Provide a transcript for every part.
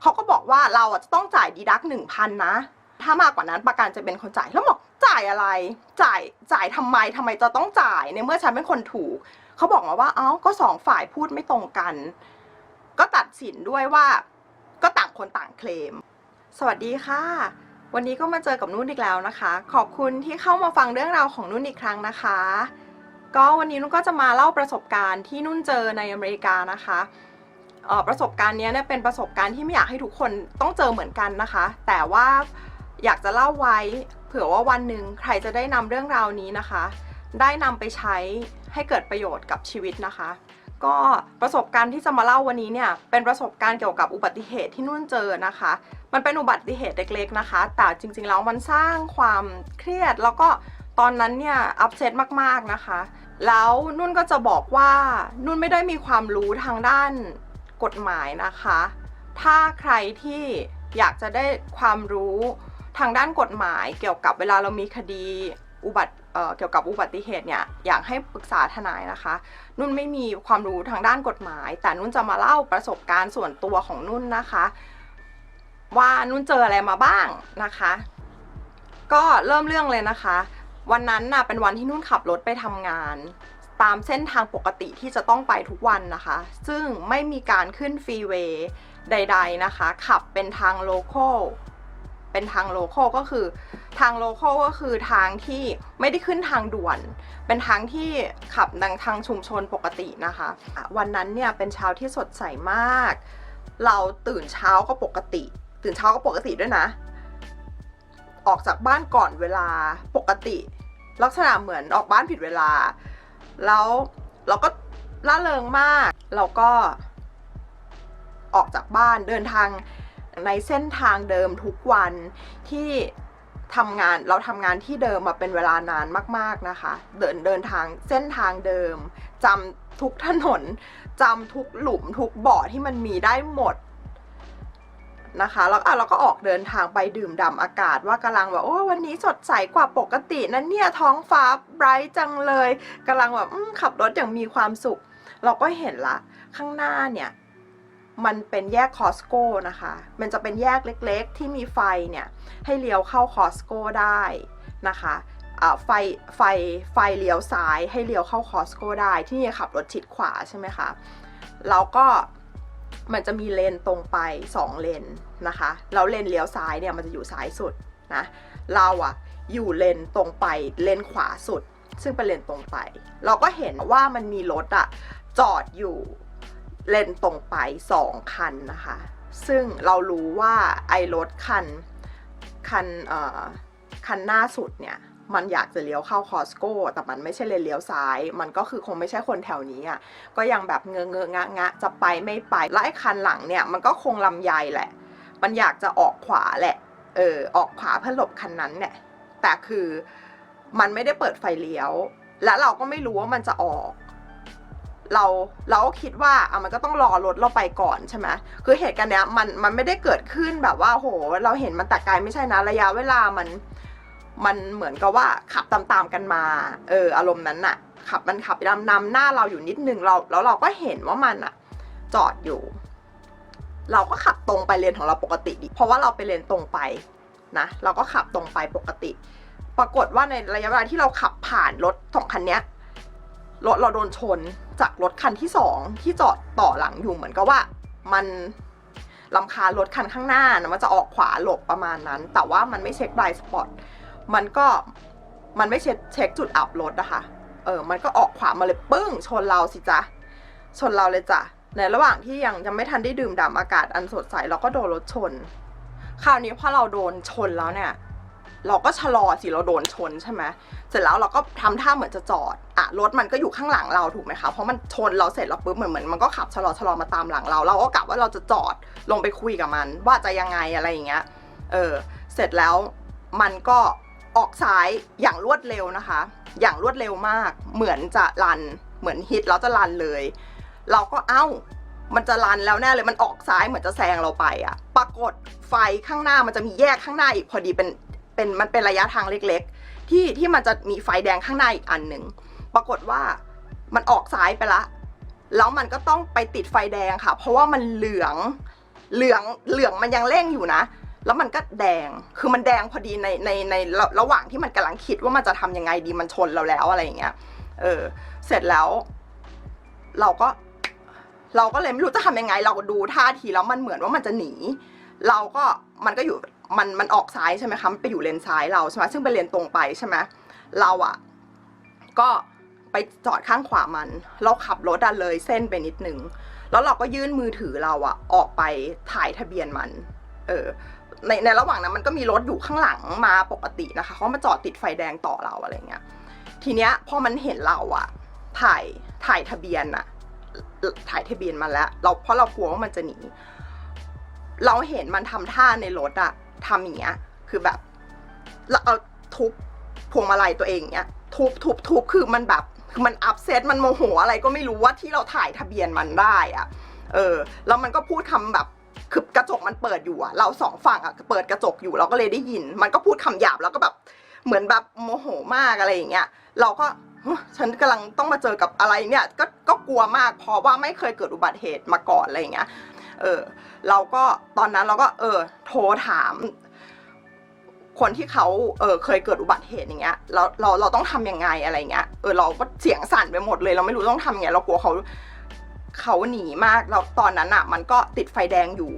เขาก็บอกว่าเราอะจะต้องจ่ายดีดักหนึ่งพันนะ ถ้ามากกว่านั้นประกันจะเป็นคนจ่ายแล้วบอกจ่ายอะไร จ่ายจ่ายทำไมทำไมจะต้องจ่ายในเมื่อฉันเป็นคนถูก เขาบอกมาว่าเอ้าก็สองฝ่ายพูดไม่ตรงกัน ก็ตัดสินด้วยว่า ก็ต่างคนต่างเคลม สวัสดีค่ะ วันนี้ก็มาเจอกับนุ่นอีกแล้วนะคะ ขอบคุณที่เข้ามาฟังเรื่องราวของนุ่นอีกครั้งนะคะ ก็วันนี้นุ่นก็จะมาเล่าประสบการณ์ที่นุ่นเจอในอเมริกานะคะ ประสบการณ์นี้เนี่ยเป็นประสบการณ์ที่ไม่อยากให้ทุกคนต้องเจอเหมือนกันนะคะ แต่ว่าอยากจะเล่าไว้เผื่อว่าวันหนึ่งใครจะได้นำเรื่องราวนี้นะคะ ได้นำไปใช้ให้เกิดประโยชน์กับชีวิตนะคะ ก็ประสบการณ์ที่จะมาเล่าวันนี้เนี่ยเป็นประสบการณ์เกี่ยวกับอุบัติเหตุที่นุ่นเจอนะคะ มันเป็นอุบัติเหตุเล็กๆนะคะ แต่จริงๆแล้วมันสร้างความเครียดแล้วก็ตอนนั้นเนี่ยอัพเซตมากๆนะคะ แล้วนุ่นก็จะบอกว่านุ่นไม่ได้มีความรู้ทางด้าน กฎหมายนะคะ ถ้าใครที่อยากจะได้ความรู้ทางด้านกฎหมายเกี่ยวกับเวลาเรามีคดีอุบัติเเกี่ยวกับอุบัติเหตุเนี่ยอยากให้ปรึกษาทนายนะคะ นุ่นไม่มีความรู้ทางด้านกฎหมาย แต่นุ่นจะมาเล่าประสบการณ์ส่วนตัวของนุ่นนะคะ ว่านุ่นเจออะไรมาบ้างนะคะ ก็เริ่มเรื่องเลยนะคะ วันนั้นน่ะเป็นวันที่นุ่นขับรถไปทำงาน ตามเส้นทางปกติที่จะต้องไปทุกวันนะคะ ซึ่งไม่มีการขึ้นฟรีเวย์ใด ๆนะคะ ขับเป็นทางโลคอลเป็นทางโลคอลก็คือ ทางโลคอลก็คือทางที่ไม่ได้ขึ้นทางด่วน เป็นทางที่ขับดังทางชุมชนปกตินะคะอะวันนั้นเนี่ยเป็นเช้าที่สดใสมาก เราตื่นเช้าก็ปกติ ตื่นเช้าก็ปกติด้วยนะ ออกจากบ้านก่อนเวลาปกติ ลักษณะเหมือนออกบ้านผิดเวลา แล้วเราก็ล่าเริงมาก เราก็ออกจากบ้านเดินทางในเส้นทางเดิมทุกวันที่ทำงานเราทำงานที่เดิมมาเป็นเวลานานมาก ๆนะคะ เดินเดินทางเส้นทางเดิมจำทุกถนนจำทุกหลุมทุกบ่อที่มันมีได้หมด นะคะ แล้วอะเราก็ออกเดินทางไปดื่มด่ำอากาศว่ากำลังแบบโอ้วันนี้สดใสกว่าปกตินะเนี่ยท้องฟ้าไบรท์จังเลยกำลังแบบขับรถอย่างมีความสุข เราก็เห็นละ ข้างหน้าเนี่ยมันเป็นแยกคอสโก้นะคะ มันจะเป็นแยกเล็กๆ ที่มีไฟเนี่ย ให้เลี้ยวเข้าคอสโก้ได้นะคะไฟไฟไฟเลี้ยวซ้ายให้เลี้ยวเข้าคอสโก้ได้ที่นี่ขับรถชิดขวาใช่ไหมคะ แล้วก็ มันจะมีเลนตรงไป 2 เลนนะคะแล้วเลนเลี้ยวซ้ายเนี่ยมันจะอยู่ซ้ายสุดนะเราอะอยู่เลนตรงไปเลนขวาสุด ซึ่งเป็นเลนตรงไป เราก็เห็นว่ามันมีรถอะจอดอยู่เลนตรงไปสองคันนะคะ ซึ่งเรารู้ว่าไอ้รถคันคันเอ่อคันหน้าสุดเนี่ย มันอยากจะเลี้ยวเข้าคอสโก้แต่มันไม่ใช่เลนเลี้ยวซ้าย มันก็คือคงไม่ใช่คนแถวนี้อะก็ยังแบบเงอะเงอะงะงะจะไปไม่ไปแล้วไอ้คันหลังเนี่ยมันก็คงลำไยแหละ มันอยากจะออกขวาแหละเออออกขวาเพื่อหลบคันนั้นเนี่ยแต่คือมันไม่ได้เปิดไฟเลี้ยว และเราก็ไม่รู้ว่ามันจะออก เราเราก็คิดว่าอะมันก็ต้องรอรถเราไปก่อนใช่ไหมคือเหตุการณ์เนี้ยมันมันไม่ได้เกิดขึ้นแบบว่าโห เราเห็นมันแต่ไกลไม่ใช่นะระยะเวลามัน มันเหมือนกับว่าขับตามๆกันมา เอออารมณ์นั้นน่ะ ขับมันขับนำนำหน้าเราอยู่นิดนึงเราแล้วเราก็เห็นว่ามันอะจอดอยู่ เราก็ขับตรงไปเลนของเราปกติดิเพราะว่าเราไปเลนตรงไปนะเราก็ขับตรงไปปกติ ปรากฏว่าในระยะเวลาที่เราขับผ่านรถสองคันเนี้ยรถเราโดนชนจากรถคันที่สองที่จอดต่อหลังอยู่เหมือนกับว่ามันลำคารถคันข้างหน้านะมันจะออกขวาหลบประมาณนั้น แต่ว่ามันไม่เช็คไบสปอต มันก็มันไม่เช็คเช็คจุดอับรถนะคะเออมันก็ออกขวามาเลยปึ้ง ชนเราสิจ๊ะ ชนเราเลยจ้ะ ในระหว่างที่ยังยังไม่ทันได้ดื่มด่ำอากาศอันสดใสเราก็โดนรถชน คราวนี้พอเราโดนชนแล้วเนี่ย เราก็ชะลอสิเราโดนชนใช่ไหมเสร็จแล้วเราก็ทำท่าเหมือนจะจอดอะรถมันก็อยู่ข้างหลังเราถูกไหมคะเพราะมันชนเราเสร็จแล้วปุ๊บเหมือนเหมือนมันก็ขับชะลอชะลอมาตามหลังเรา เราก็กะว่าเราจะจอดลงไปคุยกับมัน ว่าจะยังไงอะไรอย่างเงี้ยเออเสร็จแล้วมันก็ ออกซ้ายอย่างรวดเร็วนะคะ อย่างรวดเร็วมาก เหมือนจะรัน เหมือนฮิตแล้วจะรันเลย เราก็เอ้า มันจะรันแล้วแน่เลย มันออกซ้ายเหมือนจะแซงเราไปอะปรากฏไฟข้างหน้ามันจะมีแยกข้างหน้าอีกพอดีเป็น เป็นมันเป็นระยะทางเล็ก ๆ ที่ที่มันจะมีไฟแดงข้างหน้าอีกอันหนึ่ง ปรากฏว่ามันออกซ้ายไปละ แล้วมันก็ต้องไปติดไฟแดงค่ะ เพราะว่ามันเหลือง เหลือง เหลืองมันยังเร่งอยู่นะ แล้วมันก็แดง คือมันแดงพอดีในในในระระหว่างที่มันกำลังคิดว่ามันจะทำยังไงดีมันชนเราแล้วอะไรอย่างเงี้ย เออ เสร็จแล้ว เราก็ เราก็เลยไม่รู้จะทำยังไง เราดูท่าทีแล้วมันเหมือนว่ามันจะหนี เราก็มันก็อยู่มันมันออกซ้ายใช่ไหมคะมันไปอยู่เลนซ้ายเราใช่ไหมซึ่งเป็นเลนตรงไปใช่ไหมเราอะก็ไปจอดข้างขวามัน เราขับรถอะเลยเส้นไปนิดนึง แล้วเราก็ยื่นมือถือเราอะออกไปถ่ายทะเบียนมัน เออ ในในระหว่างนั้นมันก็มีรถอยู่ข้างหลังมาปกตินะคะเขามาจอดติดไฟแดงต่อเราอะไรเงี้ยทีเนี้ยพอมันเห็นเราอะถ่ายถ่ายทะเบียนอะถ่ายทะเบียนมาแล้ว เราเพราะเรากลัวว่ามันจะหนีเราเห็นมันทำท่าในรถอะทำอย่างเงี้ยคือแบบเราเอาทุบพวงมาลัยตัวเองเงี้ยทุบทุบทุบคือมันแบบคือมันอัพเซตมันโมโหอะไรก็ไม่รู้ว่าที่เราถ่ายทะเบียนมันได้อะเออแล้วมันก็พูดคำแบบ คือกระจกมันเปิดอยู่อะเราสองฝั่งอะเปิดกระจกอยู่เราก็เลยได้ยิน มันก็พูดคำหยาบแล้วก็แบบเหมือนแบบโมโหมากอะไรอย่างเงี้ยเราก็ฉันกำลังต้องมาเจอกับอะไรเนี่ยก็ก็กลัวมากเพราะว่าไม่เคยเกิดอุบัติเหตุมาก่อนอะไรอย่างเงี้ยเออเราก็ตอนนั้นเราก็เออโทรถาม คนที่เขาเออเคยเกิดอุบัติเหตุอย่างเงี้ยเราเราเราต้องทำยังไงอะไรเงี้ยเออเราก็เสียงสั่นไปหมดเลย เราไม่รู้ต้องทำยังไงเรากลัวเขา เขาหนีมากแล้วตอนนั้นอะมันก็ติดไฟแดงอยู่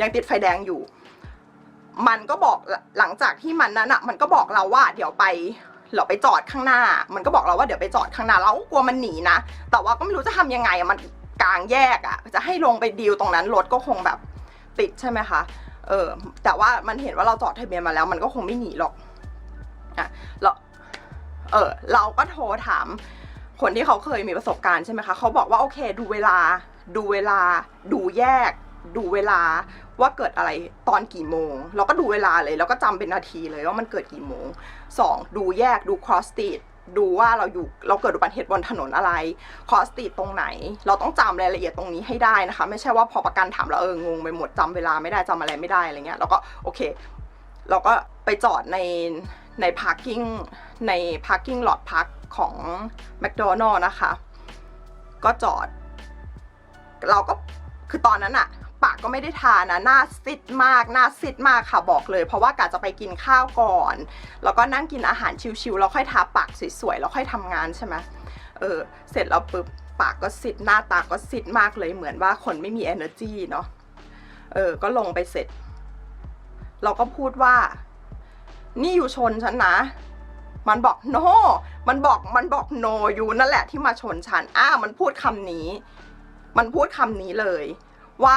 ยังติดไฟแดงอยู่ มันก็บอกหลังจากที่มันนั้นอะมันก็บอกเราว่า เดี๋ยวไปเราไปจอดข้างหน้า มันก็บอกเราว่าเดี๋ยวไปจอดข้างหน้าเราก็กลัวมันหนีนะ แต่ว่าก็ไม่รู้จะทำยังไงอะมันกลางแยกอะจะให้ลงไปดีลตรงนั้นรถก็คงแบบติดใช่ไหมคะเออแต่ว่ามันเห็นว่าเราจอดทะเบียนมาแล้ว มันก็คงไม่หนีหรอกอะเราเออเราก็โทรถาม คนที่เขาเคยมีประสบการณ์ใช่ไหมคะเขาบอกว่าโอเค ดูเวลา ดูเวลา ดูแยก ดูเวลาว่าเกิดอะไรตอนกี่โมง เราก็ดูเวลาเลย แล้วก็จำเป็นนาทีเลยว่ามันเกิดกี่โมงสองดูแยกดู cross street ดูว่าเราอยู่เราเกิดอุบัติเหตุบนถนนอะไร cross street ตรงไหน เราต้องจำรายละเอียดตรงนี้ให้ได้นะคะ ไม่ใช่ว่าพอประกันถามเราเอองงไปหมดจำเวลาไม่ได้จำอะไรไม่ได้อะไรเงี้ยเราก็โอเค เราก็ไปจอดในใน parking ใน parking lot park ของ McDonald นะคะ ก็จอด เราก็คือตอนนั้นอะปากก็ไม่ได้ทานะหน้าซิดมากหน้าซิดมากค่ะบอกเลย เพราะว่ากะจะไปกินข้าวก่อน แล้วก็นั่งกินอาหารชิวๆแล้วค่อยทาปากสวยๆแล้วค่อยทำงานใช่ไหมเออเสร็จแล้วปุ๊บปากก็ซิดหน้าตาก็ซิดมากเลยเหมือนว่าคนไม่มี energy เนาะเออก็ลงไปเสร็จ เราก็พูดว่า นี่อยู่ชนฉันนะ มันบอก no มันบอกมันบอก no อยู่นั่นแหละที่มาชนฉันอ้ามันพูดคำนี้ มันพูดคำนี้เลย ว่า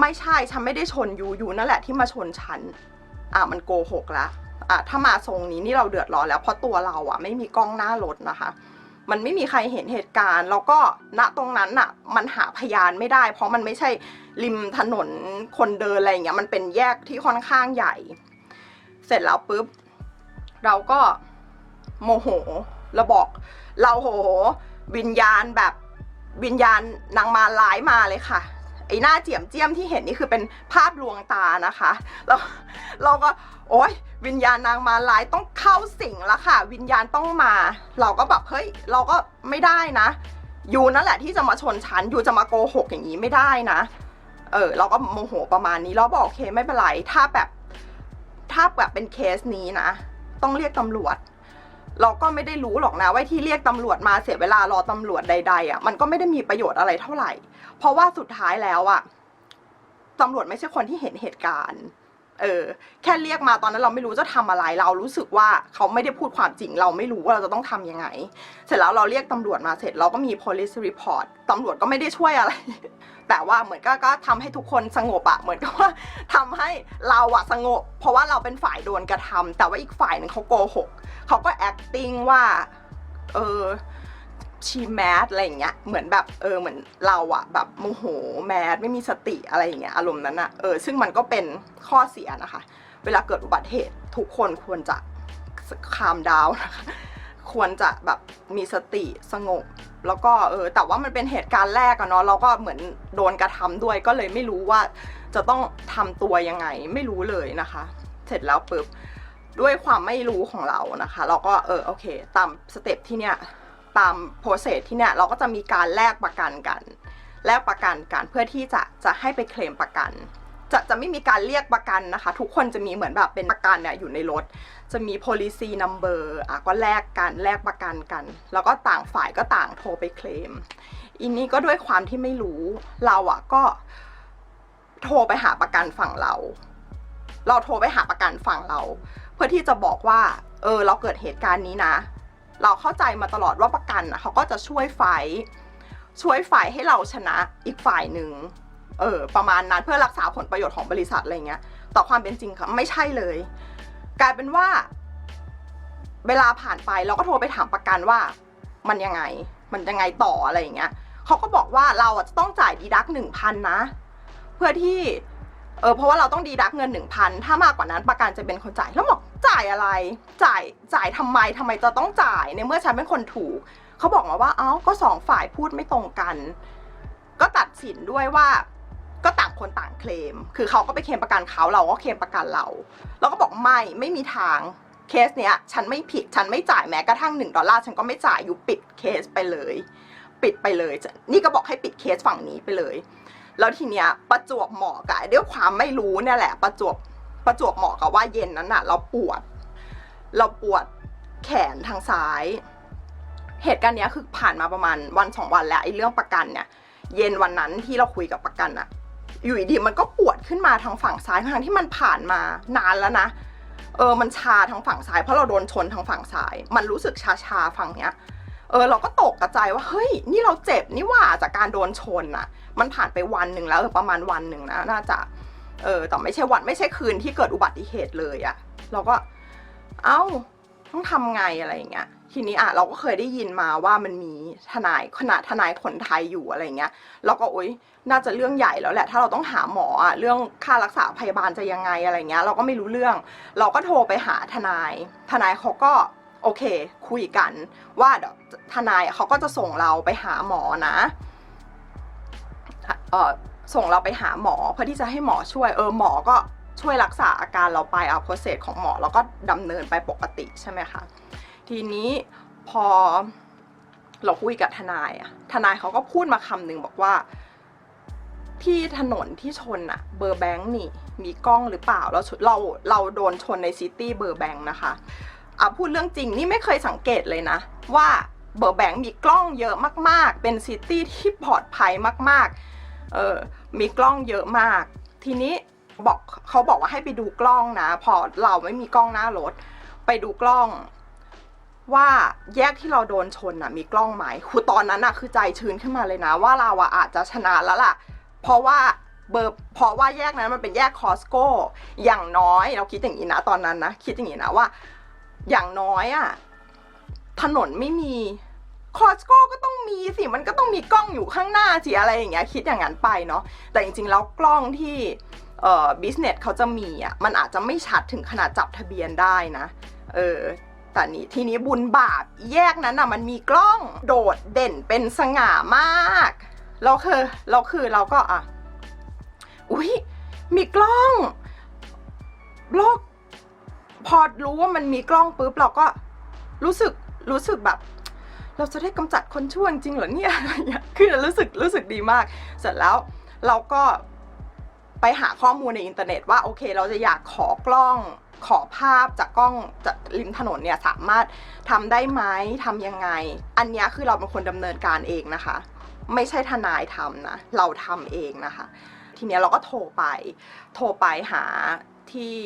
ไม่ใช่ฉันไม่ได้ชนยูยูนั่นแหละที่มาชนฉันอะมันโกหกละอะถ้ามาทรงนี้นี่เราเดือดร้อนแล้วเพราะตัวเราอะ ไม่มีกล้องหน้ารถนะคะ มันไม่มีใครเห็นเหตุการณ์ แล้วก็ณตรงนั้นอะ มันหาพยานไม่ได้ เพราะมันไม่ใช่ริมถนนคนเดินอะไรอย่างเงี้ยมันเป็นแยกที่ค่อนข้างใหญ่ เสร็จแล้วปุ๊บ เราก็ โมโหเราบอก เราโห วิญญาณแบบวิญญาณนางมาร้ายมาเลยค่ะไอ้หน้าเจียมเจียมที่เห็นนี่คือเป็นภาพลวงตานะคะแล้วเราก็โอ๊ยวิญญาณนางมาร้ายต้องเข้าสิงแล้วค่ะ วิญญาณต้องมา เราก็แบบเฮ้ยเราก็ไม่ได้นะยูนั่นแหละที่จะมาชนฉันยูจะมาโกหกอย่างนี้ไม่ได้นะ เออเราก็โมโหประมาณนี้เราบอกโอเคไม่เป็นไรถ้าแบบ ถ้าแบบเป็นเคสนี้นะ ต้องเรียกตำรวจ เราก็ไม่ได้รู้หรอกนะว่าที่เรียกตำรวจมาเสียเวลารอตำรวจใด ๆอะมันก็ไม่ได้มีประโยชน์อะไรเท่าไหร่ เพราะว่าสุดท้ายแล้วอะตำรวจไม่ใช่คนที่เห็นเหตุการณ์เออแค่เรียกมาตอนนั้นเราไม่รู้จะทำอะไร เรารู้สึกว่าเขาไม่ได้พูดความจริง เราไม่รู้ว่าเราจะต้องทำยังไง เสร็จแล้วเราเรียกตำรวจมาเสร็จเราก็มี police report ตำรวจก็ไม่ได้ช่วยอะไร แต่ว่าเหมือนก็ก็ทำให้ทุกคนสงบอะเหมือนกับว่าทำให้เราอะสงบ เพราะว่าเราเป็นฝ่ายโดนกระทำแต่ว่าอีกฝ่ายหนึ่งเขาโกหก เขาก็ acting ว่าเออชีแมสอะไรอย่างเงี้ยเหมือนแบบเออเหมือนเราอะแบบโมโหแมสไม่มีสติอะไรอย่างเงี้ยอารมณ์นั้นอะเออซึ่งมันก็เป็นข้อเสียนะคะ เวลาเกิดอุบัติเหตุทุกคนควรจะคามดาวนะคะควรจะแบบมีสติสงบ แล้วก็เออแต่ว่ามันเป็นเหตุการณ์แรกอะเนาะเราก็เหมือนโดนกระทำด้วยก็เลยไม่รู้ว่าจะต้องทำตัวยังไงไม่รู้เลยนะคะ เสร็จแล้วปุ๊บ ด้วยความไม่รู้ของเรานะคะ เราก็เออโอเค ตามสเต็ปที่เนี้ยตามโปรเซสที่เนี้ยเราก็จะมีการแลกประกันกัน แลกประกันกันเพื่อที่จะจะให้ไปเคลมประกัน จะจะไม่มีการเรียกประกันนะคะ ทุกคนจะมีเหมือนแบบเป็นประกันเนี่ยอยู่ในรถ จะมี policy number อะก็แลกกันแลกประกันกัน แล้วก็ต่างฝ่ายก็ต่างโทรไปเคลมอินนี้ก็ด้วยความที่ไม่รู้เราอะก็โทรไปหาประกันฝั่งเรา เราโทรไปหาประกันฝั่งเรา เพื่อที่จะบอกว่า เออ เราเกิดเหตุการณ์นี้นะ เราเข้าใจมาตลอดว่าประกันนะเขาก็จะช่วยไฟ ช่วยฝ่ายให้เราชนะอีกฝ่ายหนึ่งเออประมาณนั้นเพื่อรักษาผลประโยชน์ของบริษัทอะไรเงี้ย ต่อความเป็นจริงค่ะไม่ใช่เลย กลายเป็นว่า เวลาผ่านไปเราก็โทรไปถามประกันว่า มันยังไง มันยังไงต่ออะไรเงี้ยเขาก็บอกว่าเราอะจะต้องจ่ายดีดักหนึ่งพันนะ เพื่อที่ เออเพราะว่าเราต้องดีดักเงินหนึ่งพันถ้ามากกว่านั้นประกันจะเป็นคนจ่ายแล้วบอกจ่ายอะไร จ่ายจ่ายทำไมทำไมจะต้องจ่ายในเมื่อฉันเป็นคนถูก เขาบอกมาว่าเอ้าก็สองฝ่ายพูดไม่ตรงกัน ก็ตัดสินด้วยว่าก็ต่างคนต่างเคลม คือเขาก็ไปเคลมประกันเขาเราก็เคลมประกันเรา เราก็บอกไม่ไม่มีทางเคสเนี้ยฉันไม่ผิดฉันไม่จ่ายแม้กระทั่งหนึ่งดอลลาร์ฉันก็ไม่จ่ายอยู่ปิดเคสไปเลย ปิดไปเลย นี่ก็บอกให้ปิดเคสฝั่งนี้ไปเลย แล้วทีเนี้ยประจวบเหมาะกับด้วยความไม่รู้เนี่ยแหละ ประจวบประจวบเหมาะกับว่าเย็นนั้นน่ะเราปวด เราปวดแขนทางซ้าย เหตุการณ์เนี้ยคือผ่านมาประมาณวันสองวันแล้วไอ้เรื่องประกันเนี่ย เย็นวันนั้นที่เราคุยกับประกันอะอยู่ดีมันก็ปวดขึ้นมาทางฝั่งซ้ายทั้งที่มันผ่านมานานแล้วนะ เออมันชาทางฝั่งซ้ายเพราะเราโดนชนทางฝั่งซ้าย มันรู้สึกชาชาฝั่งเนี้ย เออเราก็ตกกระจายว่าเฮ้ยนี่เราเจ็บนี่หว่าจากการโดนชนอะมันผ่านไปวันหนึ่งแล้วเออประมาณวันหนึ่งนะน่าจะเออแต่ไม่ใช่วันไม่ใช่คืนที่เกิดอุบัติเหตุเลยอะเราก็เอ้าต้องทำไงอะไรอย่างเงี้ยทีนี้อะเราก็เคยได้ยินมาว่ามันมีทนายขณะทนายคนไทยอยู่อะไรเงี้ยเราก็โอ๊ยน่าจะเรื่องใหญ่แล้วแหละ ถ้าเราต้องหาหมออะเรื่องค่ารักษาพยาบาลจะยังไงอะไรเงี้ยเราก็ไม่รู้เรื่อง เราก็โทรไปหาทนาย ทนายเขาก็ โอเค คุยกัน ว่าเดี๋ยวทนายเขาก็จะส่งเราไปหาหมอนะเออส่งเราไปหาหมอเพื่อที่จะให้หมอช่วยเออหมอก็ช่วยรักษาอาการเราไปเอาโปรเซสของหมอแล้วก็ดำเนินไปปกติใช่ไหมคะทีนี้พอเราคุยกับทนายอะทนายเขาก็พูดมาคำหนึ่งบอกว่า ที่ถนนที่ชนอะเบอร์แบงค์นี่ มีกล้องหรือเปล่าเราเราเราโดนชนในซิตี้เบอร์แบงค์นะคะ อะพูดเรื่องจริงนี่ไม่เคยสังเกตเลยนะ ว่าเบอร์แบงค์มีกล้องเยอะมากๆ เป็นซิตี้ที่ปลอดภัยมากๆเออมีกล้องเยอะมาก ทีนี้บอกเขาบอกว่าให้ไปดูกล้องนะ พอเราไม่มีกล้องหน้ารถ ไปดูกล้อง ว่าแยกที่เราโดนชนน่ะมีกล้องไหมคือตอนนั้นน่ะคือใจชื้นขึ้นมาเลยนะ ว่าเราอะอาจจะชนะแล้วล่ะ เพราะว่าเบอร์เพราะว่าแยกนั้นมันเป็นแยกคอสโก้อย่างน้อยเราคิดอย่างนี้นะตอนนั้นนะคิดอย่างนี้นะว่า อย่างน้อยอะถนนไม่มีคอสโก้ก็ต้องมีสิมันก็ต้องมีกล้องอยู่ข้างหน้าสิอะไรอย่างเงี้ยคิดอย่างนั้นไปเนาะแต่จริงๆแล้วกล้องที่เอ่อบิสเนสเขาจะมีอะมันอาจจะไม่ชัดถึงขนาดจับทะเบียนได้นะเออแต่นี่ทีนี้บุญบาปแยกนั้นอะมันมีกล้องโดดเด่นเป็นสง่ามากเราคือเราคือเราก็อะอุ้ยมีกล้องโลก พอรู้ว่ามันมีกล้องปุ๊บเราก็รู้สึกรู้สึกแบบ เราจะได้กำจัดคนชั่วจริงเหรอเนี่ยอะไรเงี้ยคือรู้สึกรู้สึกดีมาก เสร็จแล้วเราก็ไปหาข้อมูลในอินเทอร์เน็ตว่าโอเค เราจะอยากขอกล้องขอภาพจากกล้องจากริมถนนเนี่ยสามารถทำได้ไหมทำยังไง อันนี้คือเราเป็นคนดำเนินการเองนะคะ ไม่ใช่ทนายทำนะ เราทำเองนะคะ ทีเนี้ยเราก็โทรไป โทรไปหาที่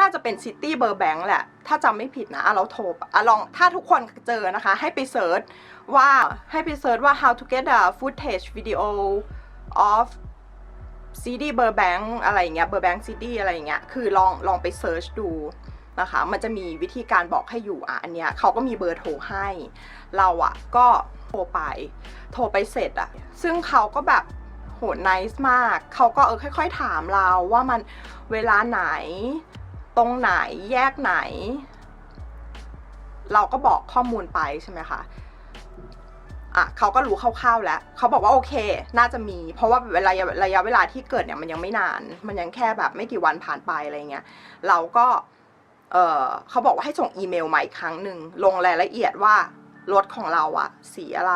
น่าจะเป็นซิตี้เบอร์แบงค์แหละ ถ้าจำไม่ผิดนะอะเราโทรอะลองถ้าทุกคนเจอนะคะ ให้ไปเซิร์ชว่าให้ไปเซิร์ชว่า how to get a footage video of CD เบอร์แบงค์อะไรเงี้ยเบอร์แบงค์ CD อะไรเงี้ยคือลองลองไปเซิร์ชดูนะคะ มันจะมีวิธีการบอกให้อยู่อะอันเนี้ยเขาก็มีเบอร์โทรให้ เราอะก็โทรไป โทรไปเสร็จอะ ซึ่งเขาก็แบบโหน nice มาก เขาก็เออค่อย ๆ ถามเราว่ามันเวลาไหน ตรงไหนแยกไหน เราก็บอกข้อมูลไปใช่ไหมคะอะเขาก็รู้คร่าวๆแล้วเขาบอกว่าโอเค น่าจะมี เพราะว่าเวลาระยะเวลาที่เกิดเนี่ยมันยังไม่นาน มันยังแค่แบบไม่กี่วันผ่านไปอะไรเงี้ยเราก็เออเขาบอกว่าให้ส่งอีเมลมาอีกครั้งหนึ่งลงรายละเอียดว่ารถของเราอะสีอะไร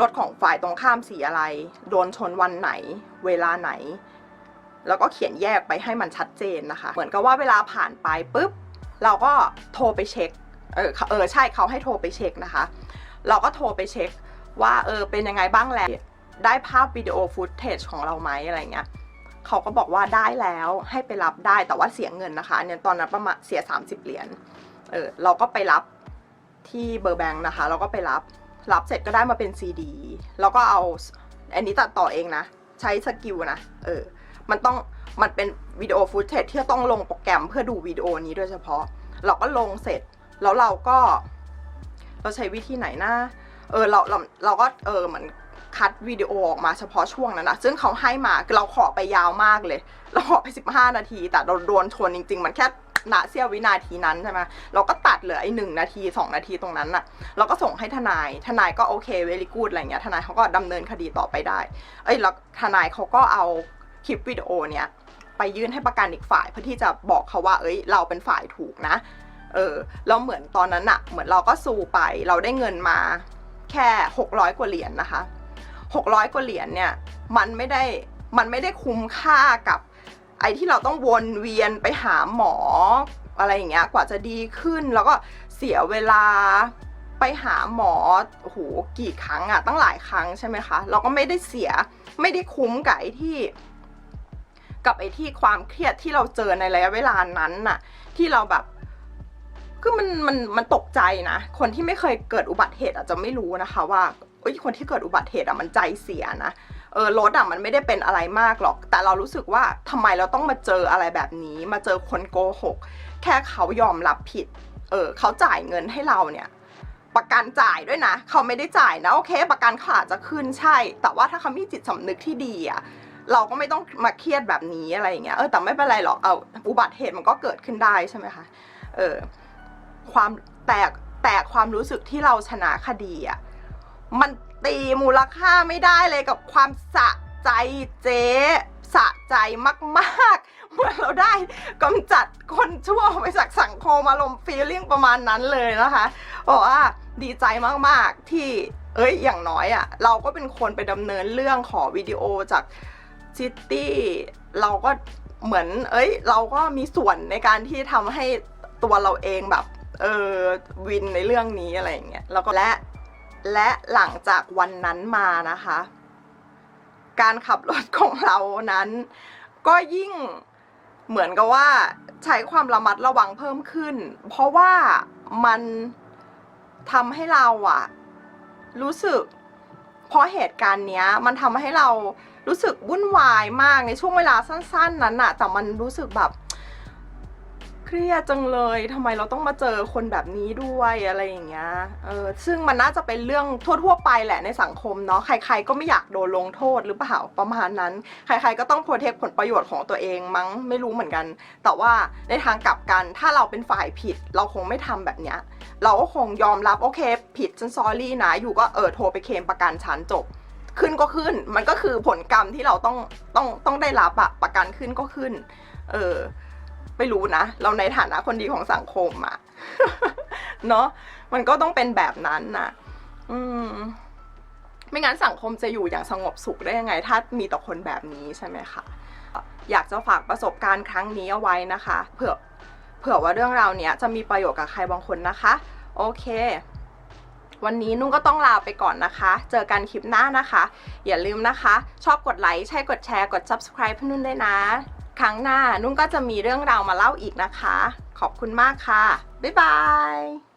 รถของฝ่ายตรงข้ามสีอะไร โดนชนวันไหน เวลาไหน แล้วก็เขียนแยกไปให้มันชัดเจนนะคะ เหมือนกับว่าเวลาผ่านไปปุ๊บ เราก็โทรไปเช็ค เออเออใช่เขาให้โทรไปเช็คนะคะ เราก็โทรไปเช็คว่าเออเป็นยังไงบ้างแล้วได้ภาพวิดีโอฟุตเทจของเราไหมอะไรเงี้ยเขาก็บอกว่าได้แล้วให้ไปรับได้แต่ว่าเสียเงินนะคะเนี่ยตอนนั้นประมาณเสีย 30 เหรียญเออเราก็ไปรับที่เบอร์แบงค์นะคะ เราก็ไปรับรับเสร็จก็ได้มาเป็นซีดีแล้วก็เอาอันนี้ตัดต่อเองนะ ใช้สกิลนะเออ มันต้องมันเป็นวิดีโอฟุตเทจที่ต้องลงโปรแกรมเพื่อดูวิดีโอนี้โดยเฉพาะ เราก็ลงเสร็จแล้วเราก็ เราใช้วิธีไหนนะเออเราเราเราก็เออเหมือนคัดวิดีโอออกมาเฉพาะช่วงนั้นนะซึ่งเขาให้มาเราขอไปยาวมากเลย เราขอไป 15 นาที แต่เราโดนชนจริง ๆ มันแค่ณเสี้ยววินาทีนั้นใช่ไหมเราก็ตัดเหลือไอ้หนึ่งนาทีสองนาทีตรงนั้นน่ะ เราก็ส่งให้ทนาย ทนายก็โอเคเวลีกูดอะไรเงี้ย ทนายเขาก็ดำเนินคดีต่อไปได้ เอ้ยแล้วทนายเขาก็เอา คลิปวิดีโอเนี้ยไปยื่นให้ประกันอีกฝ่ายเพื่อที่จะบอกเขาว่า เอ้ย เราเป็นฝ่ายถูกนะ เออแล้วเหมือนตอนนั้นอะเหมือนเราก็สู้ไป เราได้เงินมาแค่หกร้อยกว่าเหรียญนนะคะหกร้อยกว่าเหรียญเนี่ย มันไม่ได้ มันไม่ได้คุ้มค่ากับ ไอ้ที่เราต้องวนเวียนไปหาหมออะไรอย่างเงี้ย กว่าจะดีขึ้น แล้วก็เสียเวลาไปหาหมอโอ้โหกี่ครั้งอะตั้งหลายครั้งใช่ไหมคะ เราก็ไม่ได้เสีย ไม่ได้คุ้มกับไอ้ที่ กับไอ้ที่ความเครียดที่เราเจอในระยะเวลานั้นน่ะ ที่เราแบบคือมันมันมันตกใจนะ คนที่ไม่เคยเกิดอุบัติเหตุอาจจะไม่รู้นะคะว่าเอ้ยคนที่เกิดอุบัติเหตุอะมันใจเสียนะเออรถอะมันไม่ได้เป็นอะไรมากหรอก แต่เรารู้สึกว่าทำไมเราต้องมาเจออะไรแบบนี้ มาเจอคนโกหก แค่เขายอมรับผิด เออเขาจ่ายเงินให้เราเนี่ย ประกันจ่ายด้วยนะ เขาไม่ได้จ่ายนะโอเค ประกันเขาอาจจะขึ้นใช่ แต่ว่าถ้าเขามีจิตสำนึกที่ดีอะ เราก็ไม่ต้องมาเครียดแบบนี้อะไรอย่างเงี้ยเออแต่ไม่เป็นไรหรอกเอาอุบัติเหตุมันก็เกิดขึ้นได้ใช่ไหมคะเออความแตกแตกความรู้สึกที่เราชนะคดีอะมันตีมูลค่าไม่ได้เลยกับความสะใจเจ๊สะใจมากๆเมื่อเราได้กำจัดคนชั่วไปจากสังคมอารมณ์ฟีลลิ่งประมาณนั้นเลยนะคะบอกว่าดีใจมากๆที่เอ้ยอย่างน้อยอะ่ะ เราก็เป็นคนไปดำเนินเรื่องขอวิดีโอจาก ซิตี้เราก็เหมือน เอ้ย เราก็มีส่วนในการที่ทำให้ตัวเราเองแบบเออวินในเรื่องนี้อะไรอย่างเงี้ยแล้วก็และและหลังจากวันนั้นมานะคะ การขับรถของเรานั้น ก็ยิ่งเหมือนกับว่าใช้ความระมัดระวังเพิ่มขึ้น เพราะว่ามันทำให้เราอะรู้สึก เพราะเหตุการณ์เนี้ย มันทำให้เรา รู้สึกวุ่นวายมากในช่วงเวลาสั้น ๆ นั้นอะแต่มันรู้สึกแบบ เครียดจังเลยทำไมเราต้องมาเจอคนแบบนี้ด้วยอะไรอย่างเงี้ยเออซึ่งมันน่าจะเป็นเรื่องทั่วๆไปแหละในสังคมเนาะใคร ๆ ก็ไม่อยากโดนลงโทษหรือเปล่าประมาณนั้น ใคร ๆ ก็ต้องโปรเทคผลประโยชน์ของตัวเองมั้งไม่รู้เหมือนกัน แต่ว่าในทางกลับกันถ้าเราเป็นฝ่ายผิด เราคงไม่ทำแบบเนี้ยเราก็คงยอมรับโอเค ผิดฉันซอรี่นะอยู่ก็เออโทรไปเคลมประกันฉันจบ ขึ้นก็ขึ้น มันก็คือผลกรรมที่เราต้องต้องต้องได้รับอะประกันขึ้นก็ขึ้น เออไม่รู้นะ เราในฐานะคนดีของสังคมอะเนาะมันก็ต้องเป็นแบบนั้นนะอืมไม่งั้นสังคมจะอยู่อย่างสงบสุขได้ยังไง ถ้ามีต่อคนแบบนี้ใช่ไหมคะอยากจะฝากประสบการณ์ครั้งนี้เอาไว้นะคะ เผื่อเผื่อว่าเรื่องราวเนี้ยจะมีประโยชน์กับใครบางคนนะคะ โอเค วันนี้นุ่งก็ต้องลาไปก่อนนะคะ เจอกันคลิปหน้านะคะ อย่าลืมนะคะ ชอบกดไลค์ใช่กดแชร์กด subscribe พนุ่นด้วยนะ ครั้งหน้านุ่งก็จะมีเรื่องราวมาเล่าอีกนะคะ ขอบคุณมากค่ะ บ๊ายบาย